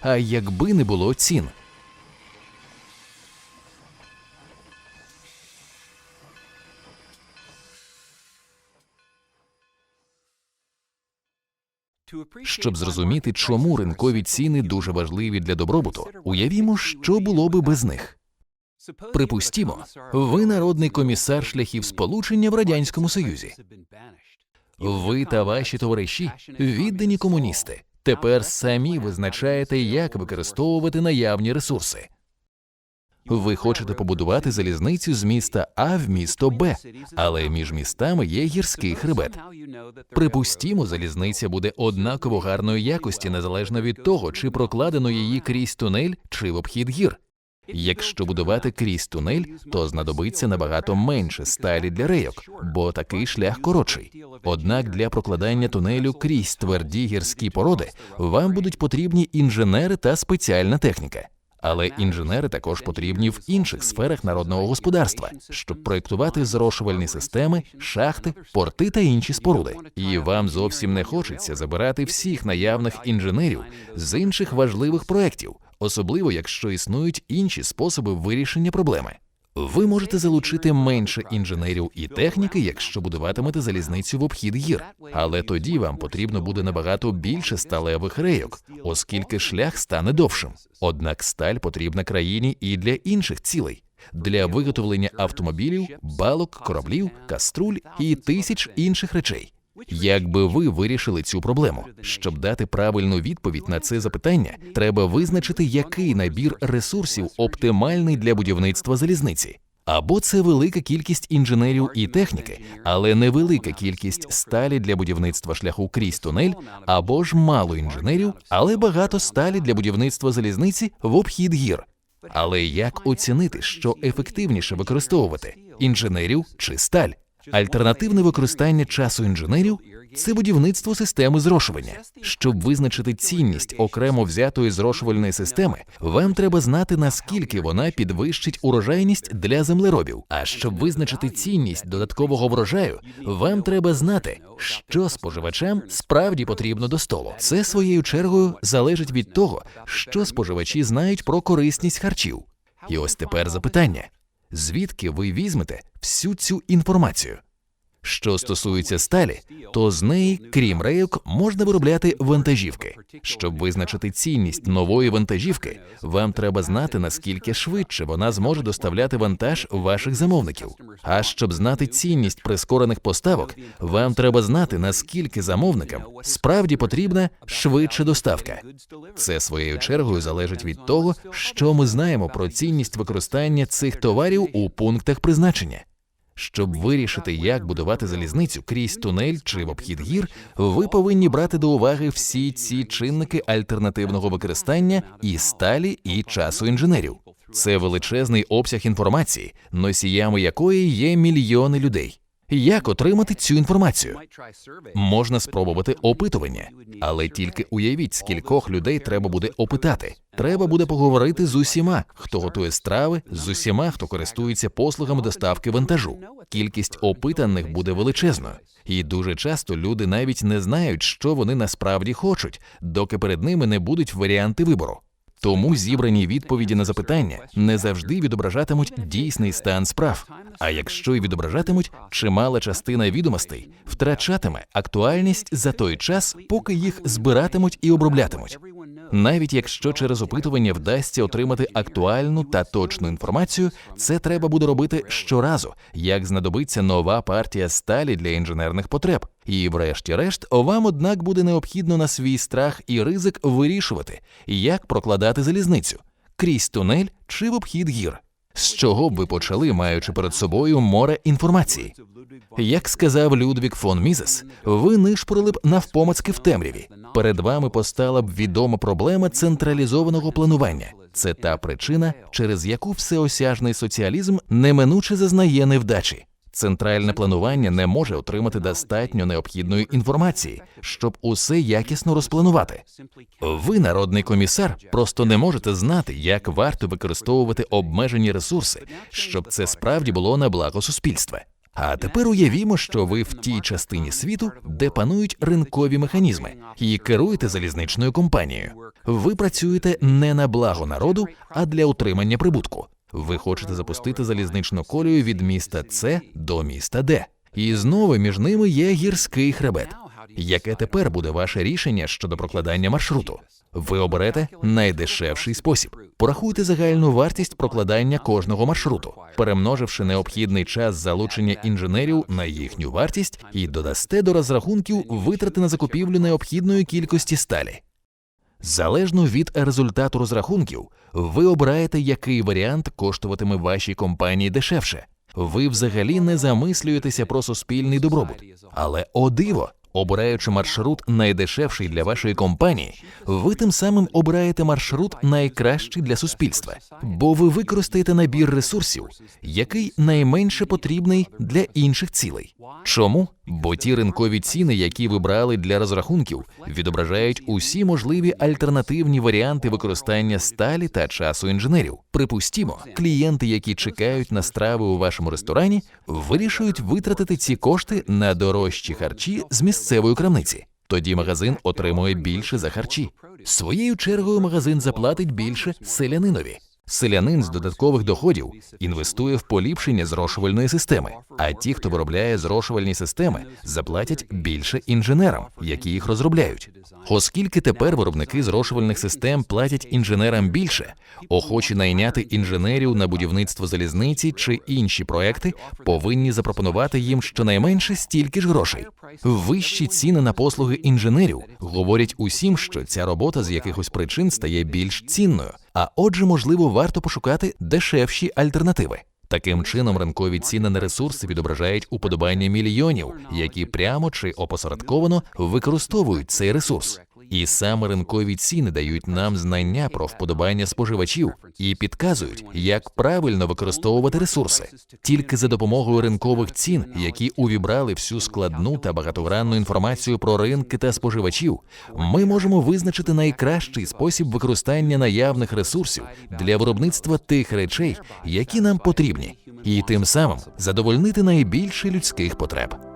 А якби не було цін. Щоб зрозуміти, чому ринкові ціни дуже важливі для добробуту, уявімо, що було би без них. Припустімо, ви народний комісар шляхів сполучення в радянському союзі. Ви та ваші товариші віддані комуністи. Тепер самі визначаєте, як використовувати наявні ресурси. Ви хочете побудувати залізницю з міста А в місто Б, але між містами є гірський хребет. Припустімо, залізниця буде однаково гарної якості, незалежно від того, чи прокладено її крізь тунель чи в обхід гір. Якщо будувати крізь тунель, то знадобиться набагато менше сталі для рейок, бо такий шлях коротший. Однак для прокладання тунелю крізь тверді гірські породи вам будуть потрібні інженери та спеціальна техніка. Але інженери також потрібні в інших сферах народного господарства, щоб проєктувати зрошувальні системи, шахти, порти та інші споруди. І вам зовсім не хочеться забирати всіх наявних інженерів з інших важливих проєктів, особливо якщо існують інші способи вирішення проблеми. Ви можете залучити менше інженерів і техніки, якщо будуватимете залізницю в обхід гір, але тоді вам потрібно буде набагато більше сталевих рейок, оскільки шлях стане довшим. Однак сталь потрібна країні і для інших цілей. Для виготовлення автомобілів, балок, кораблів, каструль і тисяч інших речей. Якби ви вирішили цю проблему, щоб дати правильну відповідь на це запитання, треба визначити, який набір ресурсів оптимальний для будівництва залізниці. Або це велика кількість інженерів і техніки, але невелика кількість сталі для будівництва шляху крізь тунель, або ж мало інженерів, але багато сталі для будівництва залізниці в обхід гір. Але як оцінити, що ефективніше використовувати інженерів чи сталь? Альтернативне використання часу інженерів це будівництво системи зрошування. Щоб визначити цінність окремо взятої зрошувальної системи, вам треба знати наскільки вона підвищить урожайність для землеробів. А щоб визначити цінність додаткового врожаю, вам треба знати, що споживачам справді потрібно до столу. Це своєю чергою залежить від того, що споживачі знають про корисність харчів. І ось тепер запитання: звідки ви візьмете всю цю інформацію? Що стосується сталі, то з неї, крім рейок, можна виробляти вантажівки. Щоб визначити цінність нової вантажівки, вам треба знати, наскільки швидше вона зможе доставляти вантаж ваших замовників. А щоб знати цінність прискорених поставок, вам треба знати, наскільки замовникам справді потрібна швидша доставка. Це своєю чергою залежить від того, що ми знаємо про цінність використання цих товарів у пунктах призначення. Щоб вирішити, як будувати залізницю крізь тунель чи в обхід гір, ви повинні брати до уваги всі ці чинники альтернативного використання і сталі, і часу інженерів. Це величезний обсяг інформації, носіями якої є мільйони людей. Як отримати цю інформацію? Можна спробувати опитування, але тільки уявіть, скількох людей треба буде опитати. Треба буде поговорити з усіма, хто готує страви, з усіма, хто користується послугами доставки вантажу. Кількість опитаних буде величезною, і дуже часто люди навіть не знають, що вони насправді хочуть, доки перед ними не будуть варіанти вибору. Тому зібрані відповіді на запитання не завжди відображатимуть дійсний стан справ. А якщо й відображатимуть, чимала частина відомостей втрачатиме актуальність за той час, поки їх збиратимуть і оброблятимуть. Навіть якщо через опитування вдасться отримати актуальну та точну інформацію, це треба буде робити щоразу, як знадобиться нова партія сталі для інженерних потреб. І, врешті-решт, вам, однак, буде необхідно на свій страх і ризик вирішувати, як прокладати залізницю крізь тунель чи в обхід гір. З чого б ви почали, маючи перед собою море інформації? Як сказав Людвік фон Мізес, ви нишпорили б навпомацки в темряві. Перед вами постала б відома проблема централізованого планування. Це та причина, через яку всеосяжний соціалізм неминуче зазнає невдачі. Центральне планування не може отримати достатньо необхідної інформації, щоб усе якісно розпланувати. Ви, народний комісар, просто не можете знати, як варто використовувати обмежені ресурси, щоб це справді було на благо суспільства. А тепер уявімо, що ви в тій частині світу, де панують ринкові механізми, і керуєте залізничною компанією. Ви працюєте не на благо народу, а для утримання прибутку. Ви хочете запустити залізничну колію від міста С до міста Д. І знову між ними є гірський хребет. Яке тепер буде ваше рішення щодо прокладання маршруту? Ви оберете найдешевший спосіб. Порахуйте загальну вартість прокладання кожного маршруту, перемноживши необхідний час залучення інженерів на їхню вартість і додасте до розрахунків витрати на закупівлю необхідної кількості сталі. Залежно від результату розрахунків, ви обираєте, який варіант коштуватиме вашій компанії дешевше. Ви взагалі не замислюєтеся про суспільний добробут. Але о диво, обираючи маршрут найдешевший для вашої компанії, ви тим самим обираєте маршрут найкращий для суспільства, бо ви використаєте набір ресурсів, який найменше потрібний для інших цілей. Чому? Бо ті ринкові ціни, які ви брали для розрахунків, відображають усі можливі альтернативні варіанти використання сталі та часу інженерів. Припустімо, клієнти, які чекають на страви у вашому ресторані, вирішують витратити ці кошти на дорожчі харчі з місцевої крамниці. Тоді магазин отримує більше за харчі. Своєю чергою магазин заплатить більше селянинові. Селянин з додаткових доходів інвестує в поліпшення зрошувальної системи, а ті, хто виробляє зрошувальні системи, заплатять більше інженерам, які їх розробляють. Оскільки тепер виробники зрошувальних систем платять інженерам більше, охочі найняти інженерів на будівництво залізниці чи інші проекти повинні запропонувати їм щонайменше стільки ж грошей. Вищі ціни на послуги інженерів говорять усім, що ця робота з якихось причин стає більш цінною, а отже, можливо, варто пошукати дешевші альтернативи. Таким чином, ринкові ціни на ресурси відображають уподобання мільйонів, які прямо чи опосередковано використовують цей ресурс. І саме ринкові ціни дають нам знання про вподобання споживачів і підказують, як правильно використовувати ресурси. Тільки за допомогою ринкових цін, які увібрали всю складну та багатогранну інформацію про ринки та споживачів, ми можемо визначити найкращий спосіб використання наявних ресурсів для виробництва тих речей, які нам потрібні, і тим самим задовольнити найбільше людських потреб.